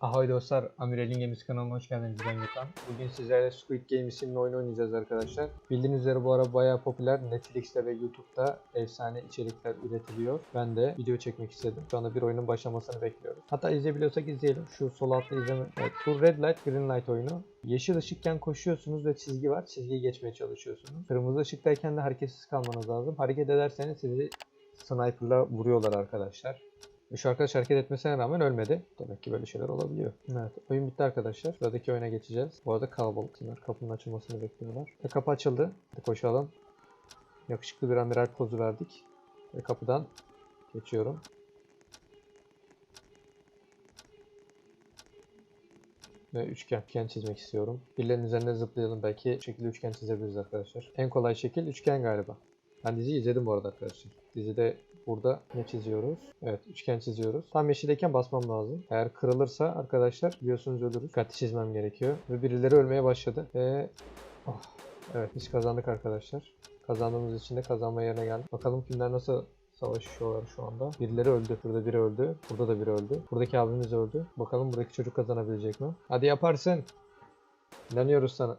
Ahoy dostlar, Amirel'in Gemisi kanalına hoş geldiniz ben Gökhan. Bugün sizlerle Squid Game isimli oyun oynayacağız arkadaşlar. Bildiğiniz üzere bu ara bayağı popüler. Netflix'te ve YouTube'da efsane içerikler üretiliyor. Ben de video çekmek istedim. Şu anda bir oyunun başlamasını bekliyoruz. Hatta izleyebiliyorsak izleyelim. Şu sol altta izleme. Evet, bu Red Light, Green Light oyunu. Yeşil ışıkken koşuyorsunuz ve çizgi var. Çizgiyi geçmeye çalışıyorsunuz. Kırmızı ışıktayken de hareketsiz kalmanız lazım. Hareket ederseniz sizi sniper'la vuruyorlar arkadaşlar. Şu arkadaş hareket etmesine rağmen ölmedi. Demek ki böyle şeyler olabiliyor. Evet oyun bitti arkadaşlar. Sıradaki oyuna geçeceğiz. Bu arada kalabalıklar. Kapının açılmasını bekliyorlar. Ve kapı açıldı. Hadi koşalım. Yakışıklı bir amiral pozu verdik. Ve kapıdan geçiyorum. Ve üçgen, çizmek istiyorum. Birilerinin üzerine zıplayalım. Belki şekilde üçgen çizebiliriz arkadaşlar. En kolay şekil üçgen galiba. Ben diziyi izledim bu arada arkadaşlar. Dizide burada ne çiziyoruz? Evet üçgen çiziyoruz. Tam yeşildeyken basmam lazım. Eğer kırılırsa arkadaşlar biliyorsunuz ölürüz. Dikkatli çizmem gerekiyor. Ve birileri ölmeye başladı. Ve oh, evet biz kazandık arkadaşlar. Kazandığımız için de kazanma yerine geldik. Bakalım kimler nasıl savaşıyorlar şu anda. Birileri öldü. Burada biri öldü. Burada da biri öldü. Buradaki abimiz öldü. Bakalım buradaki çocuk kazanabilecek mi? Hadi yaparsın. İnanıyoruz sana.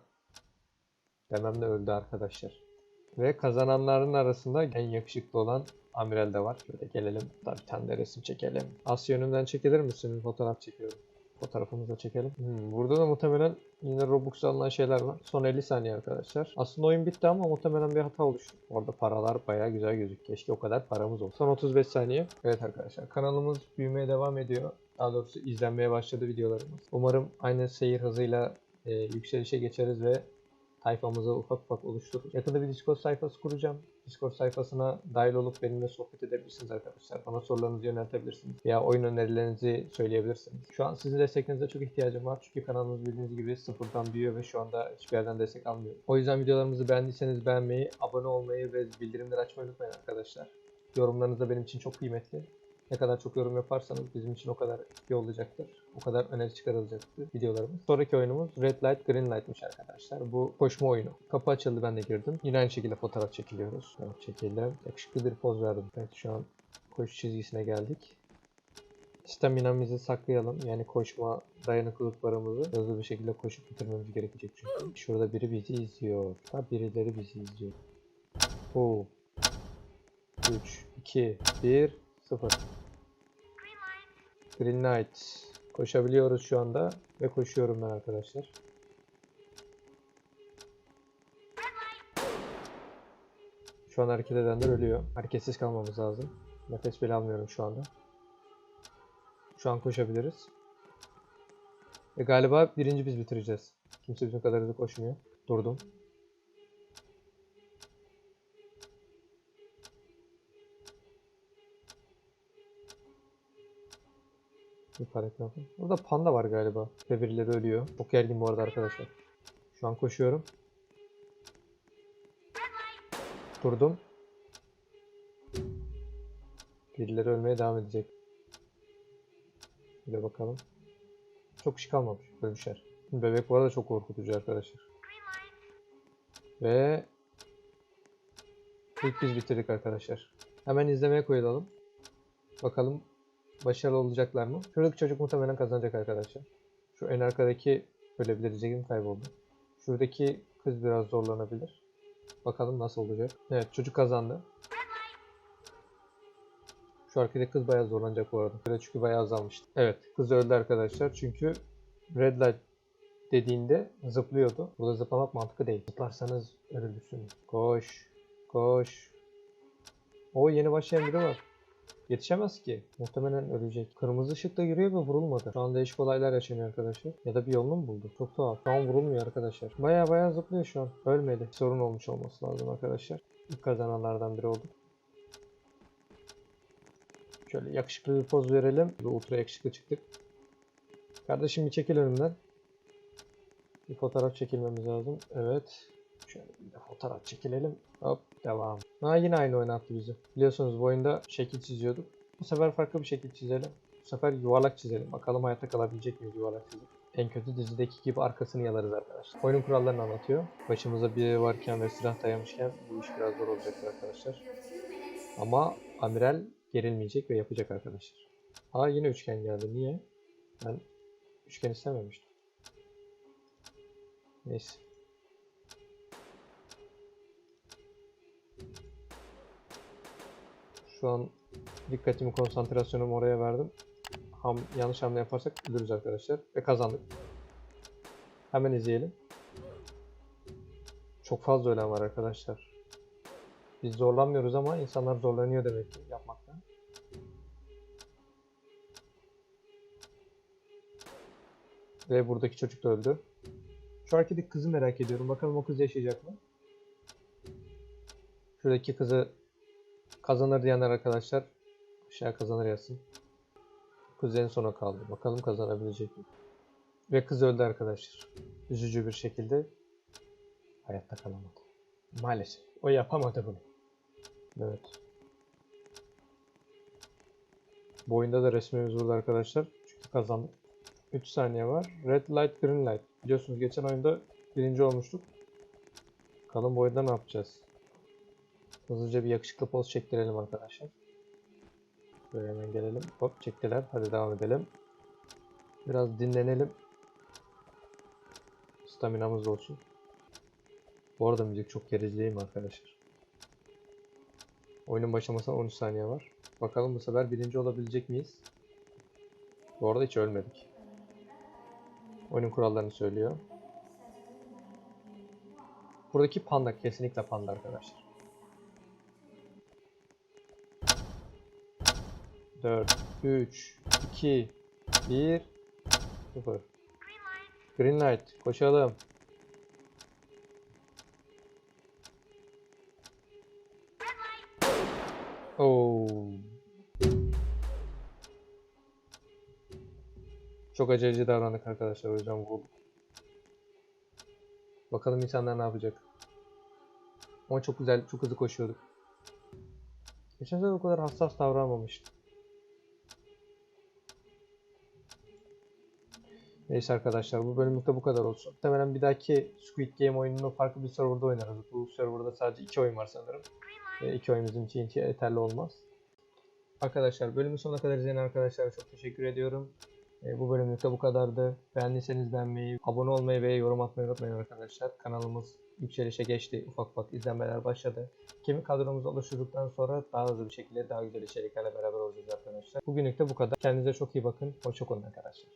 Demem de öldü arkadaşlar. Ve kazananların arasında en yakışıklı olan Amiral de var. Şöyle gelelim. Daha bir tane de resim çekelim. Asya önümden çekilir misin? Fotoğraf çekiyorum. Fotoğrafımızı da çekelim. Hmm, burada da muhtemelen yine Robux alınan şeyler var. Son 50 saniye arkadaşlar. Aslında oyun bitti ama muhtemelen bir hata oluştu. Orada paralar bayağı güzel gözüküyor. Keşke o kadar paramız olsa. Son 35 saniye. Evet arkadaşlar kanalımız büyümeye devam ediyor. Daha doğrusu izlenmeye başladı videolarımız. Umarım aynı seyir hızıyla e, yükselişe geçeriz ve sayfamızı ufak ufak oluştururuz. Yakında bir Discord sayfası kuracağım. Discord sayfasına dahil olup benimle sohbet edebilirsiniz arkadaşlar. Bana sorularınızı yöneltebilirsiniz. Veya oyun önerilerinizi söyleyebilirsiniz. Şu an sizin desteklerinize çok ihtiyacım var. Çünkü kanalımız bildiğiniz gibi sıfırdan büyüyor ve şu anda hiçbir yerden destek almıyorum. O yüzden videolarımızı beğendiyseniz beğenmeyi, abone olmayı ve bildirimleri açmayı unutmayın arkadaşlar. Yorumlarınız da benim için çok kıymetli. Ne kadar çok yorum yaparsanız bizim için o kadar iyi olacaktır. O kadar öne çıkarılacaktır videolarımız. Sonraki oyunumuz Red Light Green Light'mış arkadaşlar. Bu koşma oyunu. Kapı açıldı ben de girdim. Yine aynı şekilde fotoğraf çekiliyoruz. Evet çekelim. Yakışıklı bir poz verdim. Evet şu an koşu çizgisine geldik. Staminamızı saklayalım. Yani koşma dayanıklılıklarımızı hızlı bir şekilde koşup bitirmemiz gerekecek çünkü. Şurada biri bizi izliyor. Ha birileri bizi izliyor. Oo. 3, 2, 1, 0. Green Knight. Koşabiliyoruz şu anda ve koşuyorum ben arkadaşlar. Şu an hareket edenler ölüyor. Hareketsiz kalmamız lazım. Nefes bile almıyorum şu anda. Şu an koşabiliriz. Ve galiba birinci biz bitireceğiz. Kimse bizim kadar hızlı koşmuyor. Durdum. Yukarı tarafı. Burada panda var galiba. Ve ölüyor. Çok gergin bu arada arkadaşlar. Şu an koşuyorum. Durdum. Birileri ölmeye devam edecek. Bir de bakalım. Çok kişi kalmamış. Ölmüşler. Bebek bu arada çok korkutucu arkadaşlar. Ve ilk biz bitirdik arkadaşlar. Hemen izlemeye koyulalım. Bakalım başarılı olacaklar mı? Şuradaki çocuk muhtemelen kazanacak arkadaşlar. Şu en arkadaki ölebilir. Zehim kayboldu. Şuradaki kız biraz zorlanabilir. Bakalım nasıl olacak. Evet çocuk kazandı. Şu arkadaki kız bayağı zorlanacak bu arada. Böyle çünkü bayağı azalmıştı. Evet kız öldü arkadaşlar. Çünkü red light dediğinde zıplıyordu. Burada zıplamak mantıklı değil. Zıplarsanız ölürsünüz. Koş. Koş. O yeni başlayan biri var. Yetişemez ki. Muhtemelen ölecek. Kırmızı ışıkta yürüyor ve vurulmadı. Şu an değişik olaylar yaşanıyor arkadaşlar. Ya da bir yolunu mu buldu? Çok tuhaf. Şu an vurulmuyor arkadaşlar. Baya baya zıplıyor şu an. Ölmedi. Sorun olmuş olması lazım arkadaşlar. İlk kazananlardan biri olduk. Şöyle yakışıklı bir poz verelim. Bir ultra yakışıklı çıktık. Kardeşim bir çekil önümden. Bir fotoğraf çekilmemiz lazım. Evet. Şöyle bir fotoğraf çekilelim. Hop devam. Ha yine aynı oynattı bizi. Biliyorsunuz bu oyunda şekil çiziyorduk. Bu sefer farklı bir şekil çizelim. Bu sefer yuvarlak çizelim. Bakalım hayatta kalabilecek miyiz yuvarlak çizip. En kötü dizideki gibi arkasını yalarız arkadaşlar. Oyunun kurallarını anlatıyor. Başımıza biri varken ve silah dayamışken bu iş biraz zor olacaktır arkadaşlar. Ama amiral gerilmeyecek ve yapacak arkadaşlar. Aa yine üçgen geldi. Niye? Ben Üçgen istememiştim. Neyse. Şu an dikkatimi, konsantrasyonumu oraya verdim. Ham, yanlış hamle yaparsak ölürüz arkadaşlar. Ve kazandık. Hemen izleyelim. Çok fazla ölen var arkadaşlar. Biz zorlanmıyoruz ama insanlar zorlanıyor demek ki yapmakta. Ve buradaki çocuk da öldü. Şu arkadaki kızı merak ediyorum. Bakalım o kız yaşayacak mı? Şuradaki kızı kazanır diyenler arkadaşlar aşağı kazanır yazsın. Kız en sona kaldı. Bakalım kazanabilecek mi? Ve kız öldü arkadaşlar. Üzücü bir şekilde hayatta kalamadı. Maalesef. O yapamadı bunu. Evet. Bu oyunda da resmimiz burada arkadaşlar. Çünkü kazandık. 3 saniye var. Red light, green light. Biliyorsunuz geçen oyunda birinci olmuştuk. Bakalım bu oyunda ne yapacağız? Hızlıca bir yakışıklı poz çektirelim arkadaşlar. Böyle hemen gelelim. Hop çektiler. Hadi devam edelim. Biraz dinlenelim. Staminamız olsun. Bu arada müzik çok gerici değil mi arkadaşlar? Oyunun başlamasına 13 saniye var. Bakalım bu sefer birinci olabilecek miyiz? Bu arada hiç ölmedik. Oyunun kurallarını söylüyor. Buradaki panda kesinlikle panda arkadaşlar. 4, 3, 2, 1, 0. Green light. Koşalım. Oo. Çok aceleci davrandık arkadaşlar o yüzden vurduk. Bakalım insanlar ne yapacak. Ama çok güzel, çok hızlı koşuyorduk. Geçen sefer o kadar hassas davranmamıştım. Neyse arkadaşlar bu bölümlükte bu kadar olsun. Muhtemelen bir dahaki Squid Game oyununu farklı bir serverda oynarız. Bu serverda sadece iki oyun var sanırım. E, iki oyun bizim için yeterli olmaz. Arkadaşlar bölümün sonuna kadar izleyen arkadaşlara çok teşekkür ediyorum. E, bu bölümlükte bu kadardı. Beğendiyseniz beğenmeyi, abone olmayı ve yorum atmayı unutmayın arkadaşlar. Kanalımız yükselişe geçti. Ufak ufak izlenmeler başladı. Kemik kadromuzu oluşturduktan sonra daha hızlı bir şekilde daha güzel içeriklerle beraber olacağız arkadaşlar. Bugünlük de bu kadar. Kendinize çok iyi bakın. Hoşçakalın arkadaşlar.